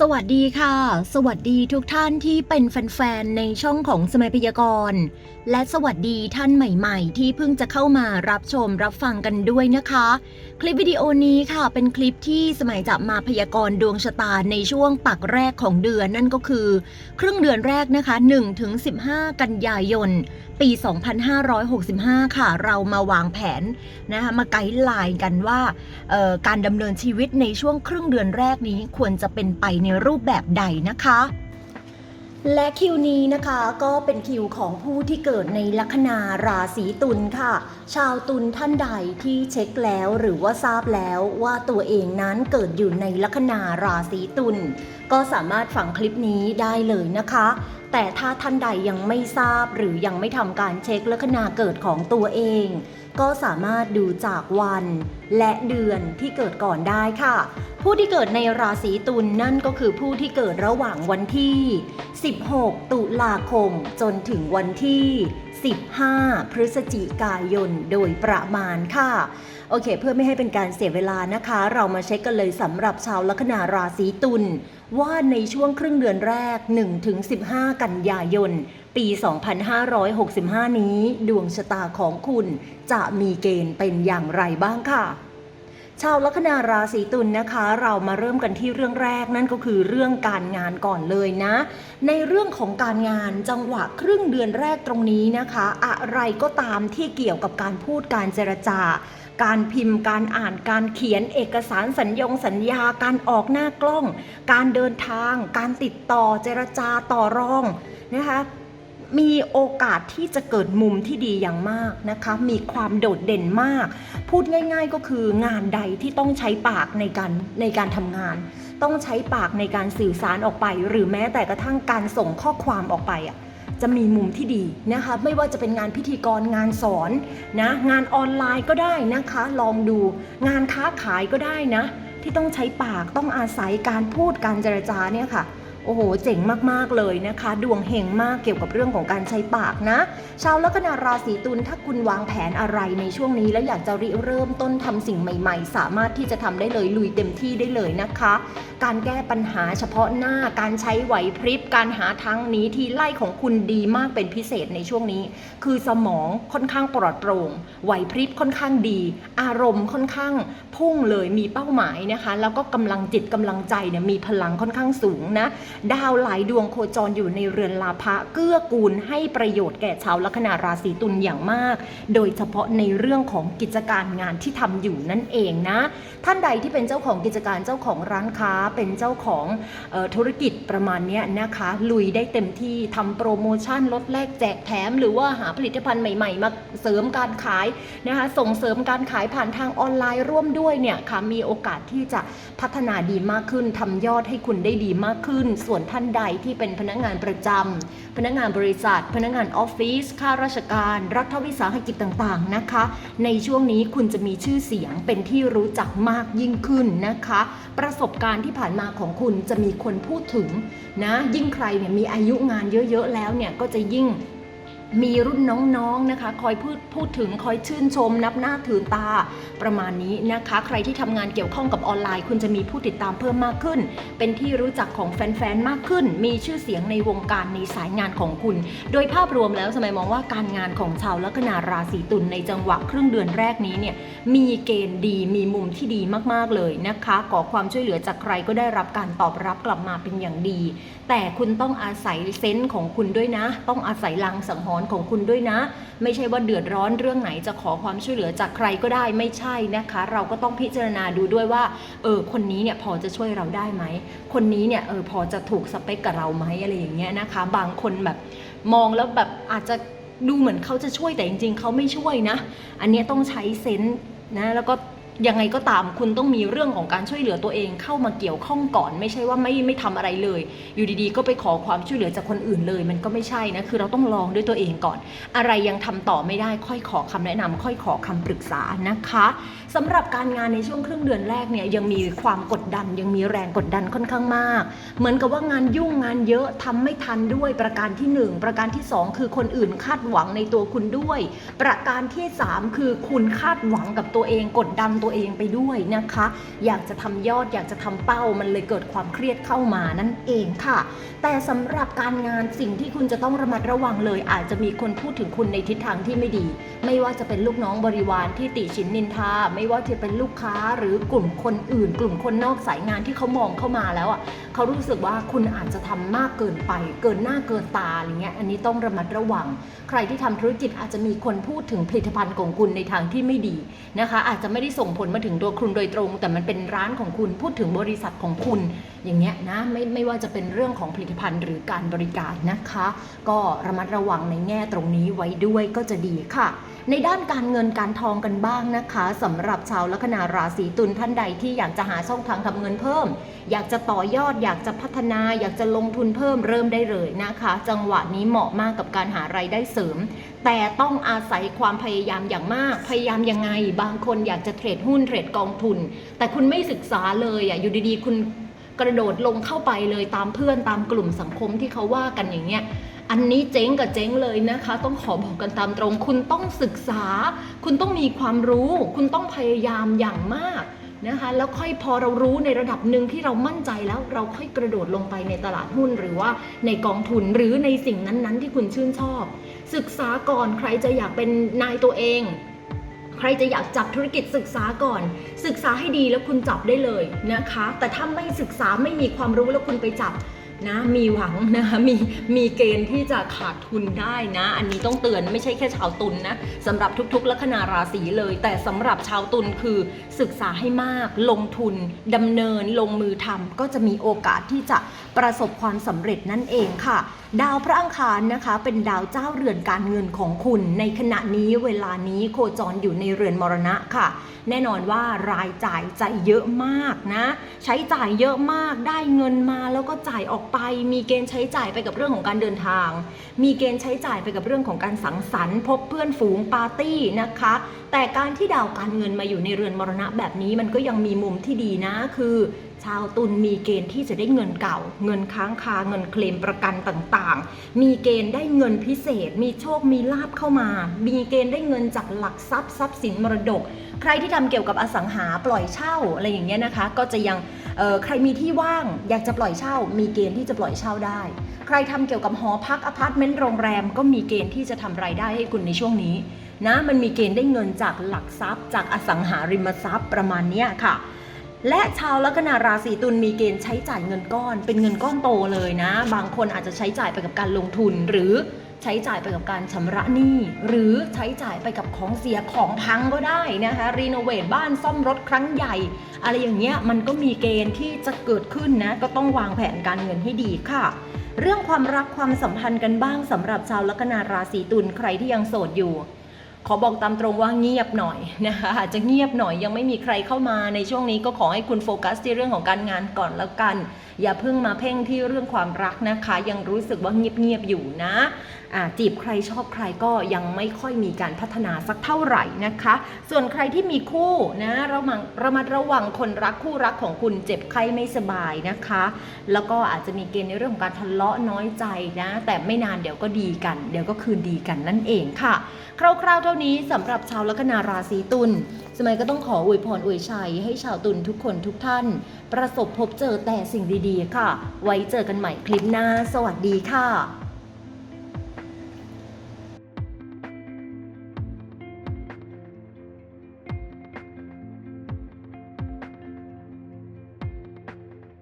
สวัสดีค่ะ สวัสดีทุกท่านที่เป็นแฟนๆ ในช่องของสมัยพยากรณ์ และสวัสดีท่านใหม่ๆ ที่เพิ่งจะเข้ามารับชมรับฟังกันด้วยนะคะ คลิปวิดีโอนี้ค่ะ เป็นคลิปที่สมัยจะมาพยากรณ์ดวงชะตาในช่วงปักแรกของเดือนนั่นก็คือ ครึ่งเดือนแรกนะคะ1ถึง15 กันยายน ปี 2565 ค่ะ เรามาวางแผนนะคะมาไกด์ไลน์กันว่าการดำเนินชีวิตในช่วงครึ่งเดือนแรกนี้ควรจะเป็นไปในรูปแบบใดนะคะและคิวนี้นะคะก็เป็นคิวของผู้ที่เกิดในลัคนาราศีตุลค่ะ ชาวตุลท่านใดที่เช็คแล้วหรือว่าทราบแล้วว่าตัวเองนั้นเกิดอยู่ในลัคนาราศีตุลก็สามารถฟังคลิปนี้ได้เลยนะคะ แต่ถ้าท่านใดยังไม่ทราบหรือยังไม่ทำการเช็คลัคนาเกิดของตัวเอง ก็สามารถดูจากวันและเดือนที่เกิดก่อนได้ค่ะ ผู้ที่เกิดในราศีตุลนั่นก็คือผู้ที่เกิดระหว่างวันที่ 16 ตุลาคมจนถึงวันที่ 15 พฤศจิกายนโดยประมาณค่ะ โอเค เพื่อไม่ให้เป็นการเสียเวลานะคะ เรามาเช็คกันเลยสำหรับชาวลัคนาราศีตุลว่าในช่วงครึ่งเดือนแรก 1-15 กันยายน ปี 2565 นี้ ดวงชะตาของคุณจะมีเกณฑ์เป็นอย่างไรบ้างค่ะ ชาวลัคนาราศีตุลนะคะ เรามาเริ่มกันที่เรื่องแรกนั่นก็คือเรื่องการงานก่อนเลยนะ ในเรื่องของการงานจังหวะครึ่งเดือนแรกตรงนี้นะคะ อะไรก็ตามที่เกี่ยวกับการพูดการเจรจาการพิมพ์การอ่านการเขียนเอกสารสัญญงสัญญาการออกหน้ากล้อง การเดินทาง การติดต่อเจรจาต่อรองนะคะ มีโอกาสที่จะเกิดมุมที่ดีอย่างมากนะคะ มีความโดดเด่นมาก พูดง่าย ๆ ก็คืองานใดที่ต้องใช้ปากในการในการทำงาน ต้องใช้ปากในการสื่อสารออกไป หรือแม้แต่กระทั่งการส่งข้อความออกไปอะจะมีมุมที่ดีนะคะ ไม่ว่าจะเป็นงานพิธีกรงานสอนนะงานออนไลน์ก็ได้นะคะ ลองดูงานค้าขายก็ได้นะ ที่ต้องใช้ปากต้องอาศัยการพูดการเจรจาเนี่ยค่ะ โอ้โห เจ๋งมากๆเลยนะคะ ดวงเฮงมากเกี่ยวกับเรื่องของการใช้ปากนะ ชาวลัคนาราศีตุลถ้าคุณวางแผนอะไรในช่วงนี้ แล้วอยากจะริเริ่มต้นทำสิ่งใหม่ ๆ สามารถที่จะทำได้เลยลุยเต็มที่ได้เลยนะคะ การแก้ปัญหาเฉพาะหน้าการใช้ไหวพริบ การหาทางหนี้ที่ไล่ของคุณดีมากเป็นพิเศษในช่วงนี้ คือสมองค่อนข้างปลอดโปร่งไหวพริบค่อนข้างดี อารมณ์ค่อนข้างพุ่งเลยมีเป้าหมายนะคะ แล้วก็กำลังจิตกำลังใจเนี่ยมีพลังค่อนข้างสูงนะดาวหลายดวงโคจรอยู่ในเรือนลาภะเกื้อกูลให้ประโยชน์แก่ชาวลัคนาราศีตุลอย่างมาก โดยเฉพาะในเรื่องของกิจการงานที่ทำอยู่นั่นเองนะ ท่านใดที่เป็นเจ้าของกิจการเจ้าของร้านค้า เป็นเจ้าของออธุรกิจประมาณนี้นะคะ ลุยได้เต็มที่ทำโปรโมชั่นลดแลกแจกแถม หรือว่าหาผลิตภัณฑ์ใหม่ ๆ มาเสริมการขายนะคะ ส่งเสริมการขายผ่านทางออนไลน์ร่วมด้วยเนี่ยค่ะมีโอกาสที่จะพัฒนาดีมากขึ้นทำยอดให้คุณได้ดีมากขึ้นส่วนท่านใดที่เป็นพนักงานประจำพนักงานบริษัท พนักงานออฟฟิศข้าราชการ รัฐวิสาหกิจต่างๆนะคะ ในช่วงนี้คุณจะมีชื่อเสียงเป็นที่รู้จักมากยิ่งขึ้นนะคะ ประสบการณ์ที่ผ่านมาของคุณจะมีคนพูดถึงนะยิ่งใครเนี่ยมีอายุงานเยอะๆแล้วเนี่ยก็จะยิ่ง มีรุ่นน้องๆนะคะ คอยพูดพูดถึงคอยชื่นชม นับหน้าถือตาประมาณนี้นะคะ ใครที่ทำงานเกี่ยวข้องกับออนไลน์ คุณจะมีผู้ติดตามเพิ่มมากขึ้น เป็นที่รู้จักของแฟนๆมากขึ้น มีชื่อเสียงในวงการในสายงานของคุณ โดยภาพรวมแล้วสมัยมองว่าการงานของชาวลัคนาราศีตุลในจังหวะครึ่งเดือนแรกนี้เนี่ยมีเกณฑ์ดีมีมุมที่ดีมากๆเลยนะคะขอความช่วยเหลือจากใครก็ได้รับการตอบรับกลับมาเป็นอย่างดี แต่คุณต้องอาศัยเซนส์ของคุณด้วยนะ ต้องอาศัยลังสังหรณ์ของคุณด้วยนะ ไม่ใช่ว่าเดือดร้อนเรื่องไหนจะขอความช่วยเหลือจากใครก็ได้ไม่ใช่นะคะ เราก็ต้องพิจารณาดูด้วยว่าเออคนนี้เนี่ยพอจะช่วยเราได้ไหม คนนี้เนี่ยเออพอจะถูกสเปคกับเราไหมอะไรอย่างเงี้ยนะคะ บางคนแบบมองแล้วแบบอาจจะดูเหมือนเขาจะช่วยแต่จริง ๆเขาไม่ช่วยนะ อันนี้ต้องใช้เซนส์นะแล้วก็ ยังไงก็ตามคุณต้องมีเรื่องของการช่วยเหลือตัวเองเข้ามาเกี่ยวข้องก่อน ไม่ใช่ว่าไม่ไม่ทำอะไรเลย อยู่ดีๆ ก็ไปขอความช่วยเหลือจากคนอื่นเลย มันก็ไม่ใช่นะคือเราต้องลองด้วยตัวเองก่อน อะไรยังทำต่อไม่ได้ ค่อยขอคำแนะนำค่อยขอคำปรึกษานะคะสำหรับการงานในช่วงครึ่งเดือนแรกเนี่ยยังมีความกดดัน ยังมีแรงกดดันค่อนข้างมาก เหมือนกับว่างานยุ่งงานเยอะทำไม่ทันด้วยประการที่หนึ่งประการที่สองคือคนอื่นคาดหวังในตัวคุณด้วย ประการที่สามคือคุณคาดหวังกับตัวเองกดดันตัวตัวเองไปด้วยนะคะ อยากจะทำยอดอยากจะทำเป้ามันเลยเกิดความเครียดเข้ามานั่นเองค่ะ แต่สำหรับการงานสิ่งที่คุณจะต้องระมัดระวังเลย อาจจะมีคนพูดถึงคุณในทิศทางที่ไม่ดี ไม่ว่าจะเป็นลูกน้องบริวารที่ติชินนินทา ไม่ว่าจะเป็นลูกค้าหรือกลุ่มคนอื่น กลุ่มคนนอกสายงานที่เขามองเข้ามาแล้วอะเขารู้สึกว่าคุณอาจจะทำมากเกินไป เกินหน้าเกินตาอะไรเงี้ยอันนี้ต้องระมัดระวัง ใครที่ทำธุรกิจอาจจะมีคนพูดถึงผลิตภัณฑ์ของคุณในทางที่ไม่ดีนะคะ อาจจะไม่ได้ส่งผลมาถึงตัวคุณโดยตรง แต่มันเป็นร้านของคุณพูดถึงบริษัทของคุณ อย่างเงี้ยนะไม่ไม่ว่าจะเป็นเรื่องของผลิตภัณฑ์หรือการบริการนะคะ ก็ระมัดระวังในแง่ตรงนี้ไว้ด้วยก็จะดีค่ะ ในด้านการเงินการทองกันบ้างนะคะสำหรับชาวลัคนาราศีตุลท่านใดที่อยากจะหาช่องทางทำเงินเพิ่ม อยากจะต่อยอด อยากจะพัฒนา อยากจะลงทุนเพิ่มเริ่มได้เลยนะคะ จังหวะนี้เหมาะมากกับการหารายได้เสริม แต่ต้องอาศัยความพยายามอย่างมาก พยายามยังไง บางคนอยากจะเทรดหุ้นเทรดกองทุน แต่คุณไม่ศึกษาเลยอะอยู่ดีๆ คุณกระโดดลงเข้าไปเลยตามเพื่อนตามกลุ่มสังคมที่เขาว่ากันอย่างเงี้ย อันนี้เจ๊งกับเจ๊งเลยนะคะ ต้องขอบอกกันตามตรง คุณต้องศึกษา คุณต้องมีความรู้ คุณต้องพยายามอย่างมากนะคะแล้วค่อยพอเรารู้ในระดับหนึ่งที่เรามั่นใจแล้วเราค่อยกระโดดลงไปในตลาดหุ้น หรือว่าในกองทุนหรือในสิ่งนั้นๆ ที่คุณชื่นชอบ ศึกษาก่อนใครจะอยากเป็นนายตัวเอง ใครจะอยากจับธุรกิจศึกษาก่อน ศึกษาให้ดีแล้วคุณจับได้เลยนะคะ แต่ถ้าไม่ศึกษาไม่มีความรู้แล้วคุณไปจับ นะมีหวังนะคะมีมีเกณฑ์ที่จะขาดทุนได้นะ อันนี้ต้องเตือนไม่ใช่แค่ชาวตุลนนะสำหรับทุกๆลัคนาราศีเลย แต่สำหรับชาวตุลคือศึกษาให้มาก ลงทุนดำเนินลงมือทำก็จะมีโอกาสที่จะประสบความสำเร็จนั่นเองค่ะดาวพระอังคารนะคะ เป็นดาวเจ้าเรือนการเงินของคุณ ในขณะนี้เวลานี้โคจรอยู่ในเรือนมรณะค่ะ แน่นอนว่ารายจ่ายจะเยอะมากนะ ใช้จ่ายเยอะมากได้เงินมาแล้วก็จ่ายออกไป มีเกณฑ์ใช้จ่ายไปกับเรื่องของการเดินทาง มีเกณฑ์ใช้จ่ายไปกับเรื่องของการสังสรรค์พบเพื่อนฝูงปาร์ตี้นะคะ แต่การที่ดาวการเงินมาอยู่ในเรือนมรณะแบบนี้มันก็ยังมีมุมที่ดีนะคือ ชาวตุลมีเกณฑ์ที่จะได้เงินเก่า เงินค้างคาเงินเคลมประกันต่างๆ มีเกณฑ์ได้เงินพิเศษ มีโชคมีลาบเข้ามา มีเกณฑ์ได้เงินจากหลักทรัพย์ทรัพย์สินมรดก ใครที่ทำเกี่ยวกับอสังหาปล่อยเช่าอะไรอย่างเงี้ยนะคะ ก็จะยังใครมีที่ว่างอยากจะปล่อยเช่า มีเกณฑ์ที่จะปล่อยเช่าได้ ใครทำเกี่ยวกับหอพักอพาร์ตเมนต์โรงแรมก็มีเกณฑ์ที่จะทำรายได้ให้คุณในช่วงนี้นะมันมีเกณฑ์ได้เงินจากหลักทรัพย์ จากอสังหาริมทรัพย์ประมาณเนี้ยค่ะ และชาวลัคนาราศีตุลมีเกณฑ์ใช้จ่ายเงินก้อน เป็นเงินก้อนโตเลยนะ บางคนอาจจะใช้จ่ายไปกับการลงทุน หรือใช้จ่ายไปกับการชำระหนี้ หรือใช้จ่ายไปกับของเสียของพังก็ได้นะคะรีโนเวทบ้านซ่อมรถครั้งใหญ่ อะไรอย่างเงี้ยมันก็มีเกณฑ์ที่จะเกิดขึ้นนะ ก็ต้องวางแผนการเงินให้ดีค่ะเรื่องความรักความสัมพันธ์กันบ้างสำหรับชาวลัคนาราศีตุลใครที่ยังโสดอยู่ ขอบอกตามตรงว่าเงียบหน่อยนะคะอาจจะเงียบหน่อยยังไม่มีใครเข้ามาในช่วงนี้ก็ขอให้คุณโฟกัสที่เรื่องของการงานก่อนแล้วกัน อย่าเพิ่งมาเพ่งที่เรื่องความรักนะคะ ยังรู้สึกว่าเงียบๆอยู่นะจีบใครชอบใครก็ยังไม่ค่อยมีการพัฒนาสักเท่าไหร่นะคะ ส่วนใครที่มีคู่นะระมังระมัดระวังคนรักคู่รักของคุณเจ็บไข้ไม่สบายนะคะ แล้วก็อาจจะมีเกณฑ์ในเรื่องของการทะเลาะน้อยใจนะ แต่ไม่นานเดี๋ยวก็ดีกัน เดี๋ยวก็คืนดีกันนั่นเองค่ะ คร่าวๆเท่านี้สำหรับชาวลัคนาราศีตุลสมัยก็ต้องขออวยพรอวยชัยให้ชาวตุลทุกคนทุกท่าน ประสบพบเจอแต่สิ่งดีๆ ค่ะ ไว้เจอกันใหม่คลิปหน้า สวัสดีค่ะ